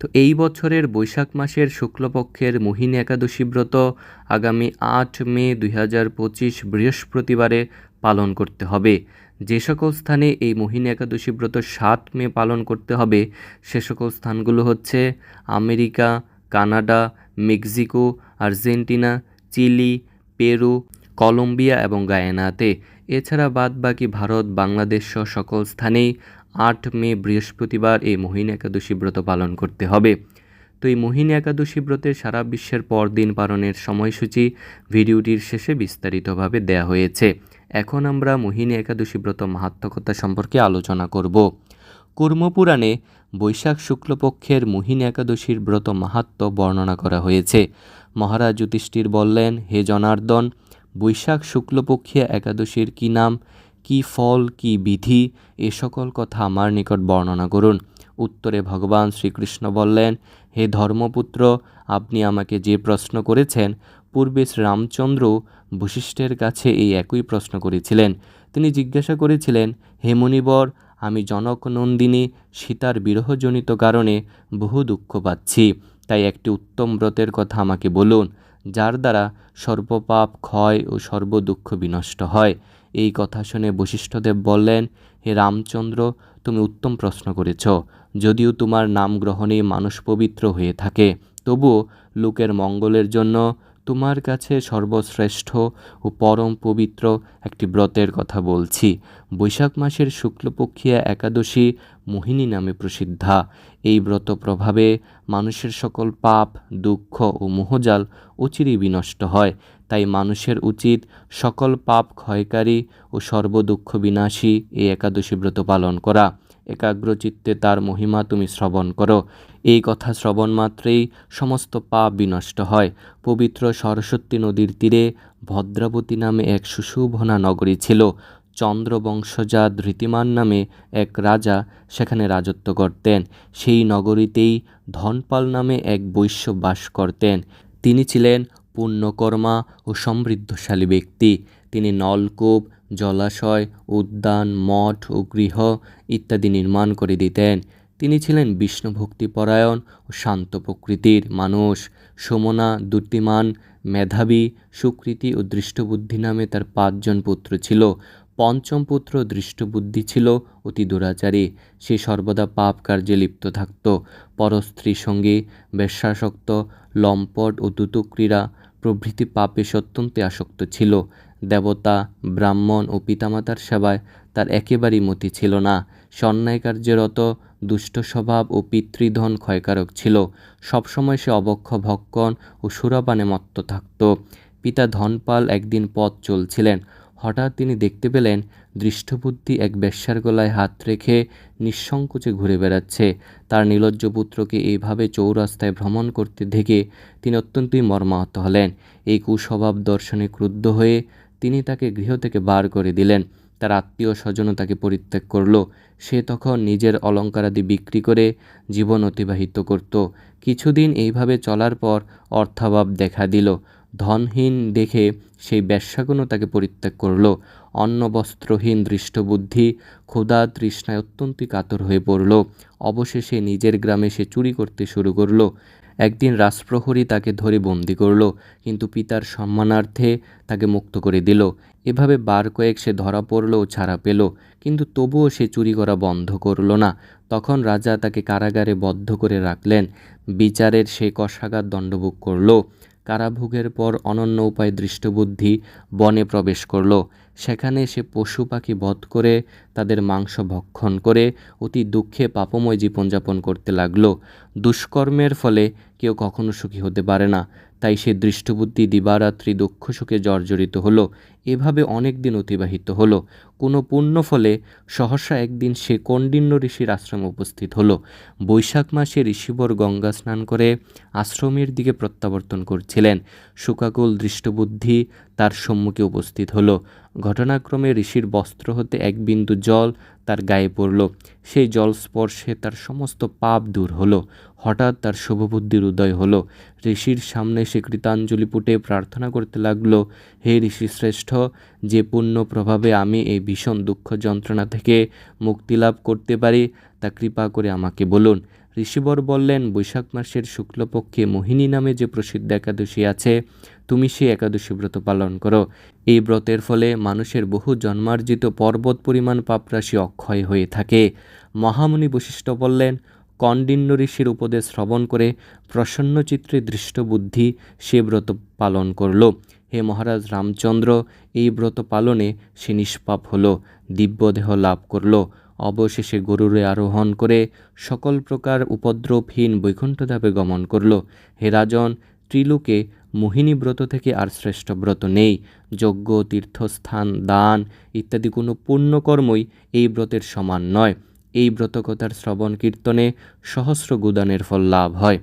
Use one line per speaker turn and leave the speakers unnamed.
তো এই বছরের বৈশাখ মাসের শুক্লপক্ষের মোহিনী একাদশী ব্রত আগামী আট মে দুই হাজার পঁচিশ বৃহস্পতিবারে পালন করতে হবে। যে সকল স্থানে এই মোহিনী একাদশী ব্রত সাত মে পালন করতে হবে, সে সকল স্থানগুলো হচ্ছে America, Canada, Mexico, Argentina, Chile, Peru, Colombia এবং গায়ানাতে। এছাড়া বাদবাকি ভারত, বাংলাদেশ সহ সকল স্থানেই আট মে বৃহস্পতিবার এই মোহিনী একাদশী ব্রত পালন করতে হবে। তো এই মোহিনী একাদশী ব্রতের সারা বিশ্বের পরদিন পালনের সময়সূচি ভিডিওটির শেষে বিস্তারিতভাবে দেয়া হয়েছে। এখন আমরা মোহিনী একাদশী ব্রত মাহাত্মকতা সম্পর্কে আলোচনা করব। কুর্মপুরাণে বৈশাখ শুক্লপক্ষের মোহিনী একাদশীর ব্রত মাহাত্ম বর্ণনা করা হয়েছে। মহারাজ যুধিষ্ঠির বললেন, হে জনার্দন, বৈশাখ শুক্লপক্ষে একাদশীর কী নাম? কি ফল, কি বিধি, এ সকল কথা আমার নিকট বর্ণনা করুন। উত্তরে ভগবান শ্রীকৃষ্ণ বললেন, হে ধর্মপুত্র, আপনি আমাকে যে প্রশ্ন করেছেন, পূর্বে শ্রীরামচন্দ্র বশিষ্ঠের কাছে এই একই প্রশ্ন করেছিলেন। তিনি জিজ্ঞাসা করেছিলেন, হে মুনিবর, আমি জনক নন্দিনী সীতার বিরহজনিত কারণে বহু দুঃখ পাচ্ছি, তাই একটি উত্তম ব্রতের কথা আমাকে বলুন, যার দ্বারা সর্বপাপ ক্ষয় ও সর্বদুঃখ বিনষ্ট হয়। এই কথা শুনে বশিষ্ঠদেব বললেন, হে রামচন্দ্র, তুমি উত্তম প্রশ্ন করেছ। যদিও তোমার নাম গ্রহণে মানুষ পবিত্র হয়ে থাকে, তবুও লোকের মঙ্গলের জন্য তোমার কাছে সর্বশ্রেষ্ঠ ও পরম পবিত্র একটি ব্রতের কথা বলছি। বৈশাখ মাসের শুক্লপক্ষিয়া একাদশী মোহিনী নামে প্রসিদ্ধা। এই ব্রত প্রভাবে মানুষের সকল পাপ, দুঃখ ও মোহজাল অচিরেই বিনষ্ট হয়। তাই মানুষের উচিত সকল পাপ ক্ষয়কারী ও সর্বদুঃখ বিনাশী এই একাদশী ব্রত পালন করা। একাগ্রচিত্তে তার মহিমা তুমি শ্রবণ করো। এই কথা শ্রবণ মাত্রেই সমস্ত পাপ বিনষ্ট হয়। পবিত্র সরস্বতী নদীর তীরে ভদ্রাবতী নামে এক সুশোভনা নগরী ছিল। চন্দ্রবংশজা ধৃতিমান নামে এক রাজা সেখানে রাজত্ব করতেন। সেই নগরীতেই ধনপাল নামে এক বৈশ্য বাস করতেন। তিনি ছিলেন পুণ্যকর্মা ও সমৃদ্ধশালী ব্যক্তি। তিনি নলকূপ, জলাশয়, উদ্যান, মঠ ও গৃহ ইত্যাদি নির্মাণ করে দিতেন। তিনি ছিলেন বিষ্ণুভক্তিপরায়ণ ও শান্ত প্রকৃতির মানুষ। সমনা দুর্তিমান, মেধাবী, সুকৃতি ও দৃষ্টবুদ্ধি নামে তার পাঁচজন পুত্র ছিল। পঞ্চম পুত্র দৃষ্টবুদ্ধি ছিল অতি দুরাচারী। সে সর্বদা পাপ কার্যে লিপ্ত থাকত। পরস্ত্রীর সঙ্গে বেশ্যাসক্ত, লম্পট ও দুতুক্রীড়া প্রভৃতি পাপে অত্যন্ত আসক্ত ছিল। দেবতা, ব্রাহ্মণ ও পিতামাতার সেবায় তার একেবারেই মতি ছিল না। সন্ন্যায় কার্যরত দুষ্ট স্বভাব ও পিতৃধন ক্ষয়কারক ছিল। সবসময় সে অবক্ষ, ভক্ষণ ও সুরাপানে মত্ত থাকত। পিতা ধনপাল একদিন পথ চলছিলেন। হঠাৎ তিনি দেখতে পেলেন দৃষ্টবুদ্ধি এক বেশ্যার গলায় হাত রেখে নিঃসংকোচে ঘুরে বেড়াচ্ছে। তার নীলজ্জ পুত্রকে এইভাবে চৌরাস্তায় ভ্রমণ করতে দেখে তিনি অত্যন্তই মর্মাহত হলেন। এই কুস্বভাব দর্শনে ক্রুদ্ধ হয়ে তিনি তাকে গৃহ থেকে বার করে দিলেন। তার আত্মীয় স্বজনও তাকে পরিত্যাগ করল। সে তখন নিজের অলঙ্কারাদি বিক্রি করে জীবন অতিবাহিত করত। কিছুদিন এইভাবে চলার পর অর্থাভাব দেখা দিল। ধনহীন দেখে সেই ব্যবসাগুলো তাকে পরিত্যাগ করল। অন্ন বস্ত্রহীন দৃষ্টবুদ্ধি ক্ষুধা তৃষ্ণায় অত্যন্তই কাতর হয়ে পড়ল। অবশেষে নিজের গ্রামে সে চুরি করতে শুরু করল। একদিন রাজপ্রহরী তাকে ধরে বন্দি করল, কিন্তু পিতার সম্মানার্থে তাকে মুক্ত করে দিল। এভাবে বার কয়েক সে ধরা পড়ল ও ছাড়া পেল, কিন্তু তবুও সে চুরি করা বন্ধ করল না। তখন রাজা তাকে কারাগারে বদ্ধ করে রাখলেন। বিচারের সে কষাগার দণ্ডভোগ করল। কারাভোগের পর অনন্য উপায় দৃষ্টবুদ্ধি বনে প্রবেশ করল। সেখানে সে পশু পাখি বধ করে তাদের মাংস ভক্ষণ করে অতি দুঃখে পাপময় জীবনযাপন করতে লাগল। দুষ্কর্মের ফলে কেউ কখনো সুখী হতে পারে না। তাই সে দৃষ্টবুদ্ধি, দিবারাত্রি, দুঃখ সুখে জর্জরিত হলো। এভাবে অনেক দিন অতিবাহিত হলো। কোনো পুণ্য ফলে সহসা একদিন সে কণ্ডিন্য ঋষির আশ্রমে উপস্থিত হলো। বৈশাখ মাসে ঋষিবর গঙ্গা স্নান করে আশ্রমের দিকে প্রত্যাবর্তন করছিলেন। সুকাকুল দৃষ্টবুদ্ধি তার সম্মুখে উপস্থিত হলো। ঘটনাক্রমে ঋষির বস্ত্র হতে এক বিন্দু জল তার গায়ে পড়ল। সেই জল স্পর্শে তার সমস্ত পাপ দূর হলো। হঠাৎ তার শুভবুদ্ধির উদয় হলো। ঋষির সামনে সে কৃতাঞ্জলি পুটে প্রার্থনা করতে লাগল, হে ঋষি শ্রেষ্ঠ, যে পুণ্য প্রভাবে আমি এই ভীষণ দুঃখ যন্ত্রণা থেকে মুক্তি লাভ করতে পারি, তা কৃপা করে আমাকে বলুন। ঋষিবর বললেন, বৈশাখ মাসের শুক্লপক্ষে মোহিনী নামে যে প্রসিদ্ধ একাদশী আছে, তুমি সেই একাদশী ব্রত পালন করো। এই ব্রতের ফলে মানুষের বহু জন্মার্জিত পর্বত পরিমাণ পাপরাশি অক্ষয় হয়ে থাকে। মহামুনি বশিষ্ঠ বললেন কণ্ডিন্য ঋষির উপদেশ শ্রবণ করে প্রসন্ন চিত্রে দৃষ্টবুদ্ধি সে ব্রত পালন করল হে মহারাজ রামচন্দ্র এই ব্রত পালনে সে নিষ্পাপ হল দিব্যদেহ লাভ করল অবশেষে গরুরে আরোহণ করে সকল প্রকার উপদ্রবহীন বৈকুণ্ঠধাপে গমন করল হে রাজন ত্রিলোকে মোহিনী ব্রত থেকে আর শ্রেষ্ঠ ব্রত নেই। যজ্ঞ, তীর্থস্থান, দান ইত্যাদি কোনো পুণ্যকর্মই এই ব্রতের সমান নয়। এই ব্রতকতার শ্রবণ কীর্তনে সহস্র গুদানের ফল লাভ হয়।